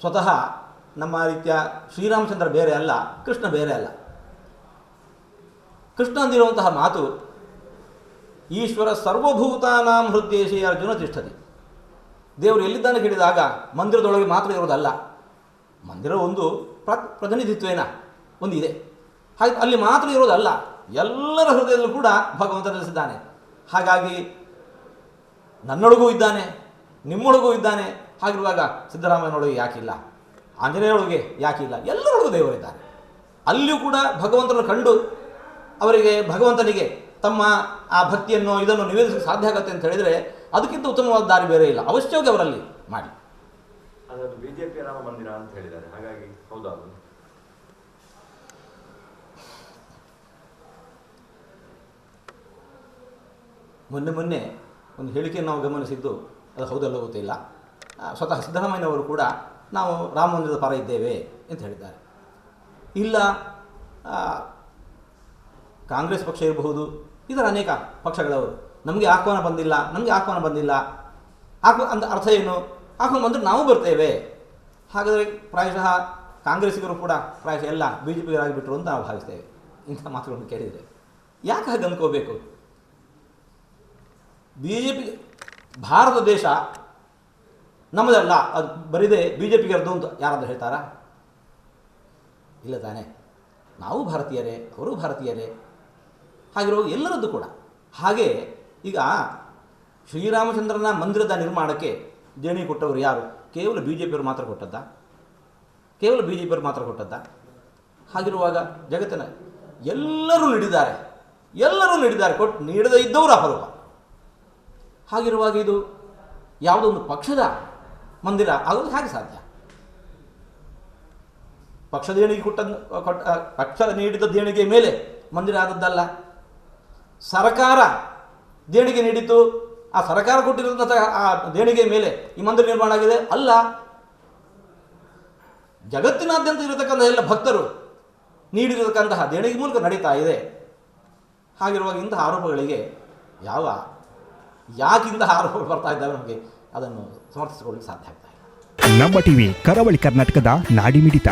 ಸ್ವತಃ ನಮ್ಮ ರೀತಿಯ ಶ್ರೀರಾಮಚಂದ್ರ ಬೇರೆ ಅಲ್ಲ, ಕೃಷ್ಣ ಬೇರೆ ಅಲ್ಲ. ಕೃಷ್ಣ ಅಂದಿರುವಂತಹ ಮಾತು, ಈಶ್ವರ ಸರ್ವಭೂತಾನಾಂ ಹೃದಯೇಶಿ ಅರ್ಜುನ ತಿಷ್ಠತಿ. ದೇವರು ಎಲ್ಲಿದ್ದಾನೆ ಹಿಡಿದಾಗ ಮಂದಿರದೊಳಗೆ ಮಾತ್ರ ಇರೋದಲ್ಲ ಮಂದಿರ ಒಂದು ಪ್ರ, ಪ್ರತಿನಿಧಿತ್ವೇನ ಒಂದಿದೆ ಹಾಗೆ ಅಲ್ಲಿ ಮಾತ್ರ ಇರೋದಲ್ಲ ಎಲ್ಲರ ಹೃದಯದಲ್ಲೂ ಕೂಡ ಭಗವಂತ ನೆಲೆಸಿದ್ದಾನೆ. ಹಾಗಾಗಿ ನನ್ನೊಳಗೂ ಇದ್ದಾನೆ, ನಿಮ್ಮೊಳಗೂ ಇದ್ದಾನೆ ಹಾಗಿರುವಾಗ ಸಿದ್ದರಾಮಯ್ಯನೊಳಗೆ ಯಾಕಿಲ್ಲ? ಆಂಜನೇಯೊಳಗೆ ಯಾಕಿಲ್ಲ? ಎಲ್ಲರೊಳಗೂ ದೇವರಿದ್ದಾರೆ. ಅಲ್ಲಿಯೂ ಕೂಡ ಭಗವಂತನ ಕಂಡು ಅವರಿಗೆ ಭಗವಂತನಿಗೆ ತಮ್ಮ ಆ ಭಕ್ತಿಯನ್ನು ಇದನ್ನು ನಿವೇದಿಸಲು ಸಾಧ್ಯ ಆಗುತ್ತೆ ಅಂತ ಹೇಳಿದರೆ ಅದಕ್ಕಿಂತ ಉತ್ತಮವಾದ ದಾರಿ ಬೇರೆ ಇಲ್ಲ. ಅವಶ್ಯವಾಗಿ ಅವರಲ್ಲಿ ಮಾಡಿ. ಬಿಜೆಪಿ ರಾಮ ಮಂದಿರ ಅಂತ ಹೇಳಿದ್ದಾರೆ. ಹಾಗಾಗಿ ಹೌದಾ ಮೊನ್ನೆ ಮೊನ್ನೆ ಒಂದು ಹೇಳಿಕೆ ನಾವು ಗಮನಿಸಿದ್ದು ಅದು ಹೌದಲ್ಲೋ ಗೊತ್ತಿಲ್ಲ. ಸ್ವತಃ ಸಿದ್ದರಾಮಯ್ಯನವರು ಕೂಡ ನಾವು ರಾಮ ಮಂದಿರದ ಪರ ಇದ್ದೇವೆ ಅಂತ ಹೇಳಿದ್ದಾರೆ. ಇಲ್ಲ ಕಾಂಗ್ರೆಸ್ ಪಕ್ಷ ಇರಬಹುದು, ಇದರ ಅನೇಕ ಪಕ್ಷಗಳವರು. ನಮಗೆ ಆಹ್ವಾನ ಬಂದಿಲ್ಲ, ನಮಗೆ ಆಹ್ವಾನ ಬಂದಿಲ್ಲ. ಆಹ್ವ, ಅಂದ ಅರ್ಥ ಏನು? ಆಹ್ವಾನ ಬಂದರೆ ನಾವು ಬರ್ತೇವೆ. ಹಾಗಾದರೆ ಪ್ರಾಯಶಃ ಕಾಂಗ್ರೆಸ್ಸಿಗರು ಕೂಡ ಪ್ರಾಯಶಃ ಎಲ್ಲ ಬಿ ಜೆ ಪಿಗರಾಗಿಬಿಟ್ರು ಅಂತ ನಾವು ಭಾವಿಸ್ತೇವೆ. ಇಂಥ ಮಾತುಗಳನ್ನು ಕೇಳಿದರೆ. ಯಾಕೆ ಹಾಗೆ ಅಂದ್ಕೋಬೇಕು? ಬಿ ಜೆ ಪಿ ಭಾರತ ದೇಶ ನಮ್ಮದಲ್ಲ, ಅದು ಬರೀದೇ ಬಿ ಜೆ ಪಿಗರದು ಅಂತ ಯಾರಾದರೂ ಹೇಳ್ತಾರಾ? ಇಲ್ಲ ತಾನೆ. ನಾವು ಭಾರತೀಯರೇ, ಅವರು ಭಾರತೀಯರೇ. ಹಾಗಿರೋ ಎಲ್ಲರದ್ದು ಕೂಡ. ಹಾಗೆ ಈಗ ಶ್ರೀರಾಮಚಂದ್ರನ ಮಂದಿರದ ನಿರ್ಮಾಣಕ್ಕೆ ದೇಣಿ ಕೊಟ್ಟವರು ಯಾರು? ಕೇವಲ ಬಿ ಜೆ ಪಿಯವರು ಮಾತ್ರ ಕೊಟ್ಟದ್ದ? ಕೇವಲ ಬಿ ಜೆ ಪಿಯವರು ಮಾತ್ರ ಕೊಟ್ಟದ್ದ? ಹಾಗಿರುವಾಗ ಜಗತ್ತಿನ ಎಲ್ಲರೂ ನೀಡಿದ್ದಾರೆ. ಎಲ್ಲರೂ ನೀಡಿದ್ದಾರೆ. ಕೊಟ್ಟು ನೀಡದೇ ಇದ್ದವರು ಅಪರೂಪ. ಹಾಗಿರುವಾಗ ಇದು ಯಾವುದೊಂದು ಪಕ್ಷದ ಮಂದಿರ ಆಗೋದು ಹೇಗೆ ಸಾಧ್ಯ. ಪಕ್ಷ ದೇಣಿಗೆ ಕೊಟ್ಟ ಕೊಟ್ಟ ಪಕ್ಷ ನೀಡಿದ ದೇಣಿಗೆ ಮೇಲೆ ಮಂದಿರ ಆದದ್ದಲ್ಲ. ಸರ್ಕಾರ ದೇಣಿಗೆ ನೀಡಿತು ಆ ಸರ್ಕಾರ ಕೊಟ್ಟಿರುವಂತಹ ಆ ದೇಣಿಗೆ ಮೇಲೆ ಈ ಮಂದಿರ ನಿರ್ಮಾಣ ಆಗಿದೆ. ಅಲ್ಲ, ಜಗತ್ತಿನಾದ್ಯಂತ ಇರತಕ್ಕಂಥ ಎಲ್ಲ ಭಕ್ತರು ನೀಡಿರತಕ್ಕಂತಹ ದೇಣಿಗೆ ಮೂಲಕ ನಡೀತಾ ಇದೆ. ಹಾಗಿರುವಾಗ ಇಂತಹ ಆರೋಪಗಳಿಗೆ ಯಾವ ಯಾಕಿಂದ ಆರೋಪಗಳು ಬರ್ತಾ ಇದ್ದಾವೆ ನಮಗೆ? ಅದನ್ನು ಸಮರ್ಥಿಸಿಕೊಳ್ಳಲು ಸಾಧ್ಯ ಆಗ್ತಾ ಇಲ್ಲ. ನಮ್ಮ ಟಿವಿ ಕರಾವಳಿ ಕರ್ನಾಟಕದ ನಾಡಿಮಿಡಿತ.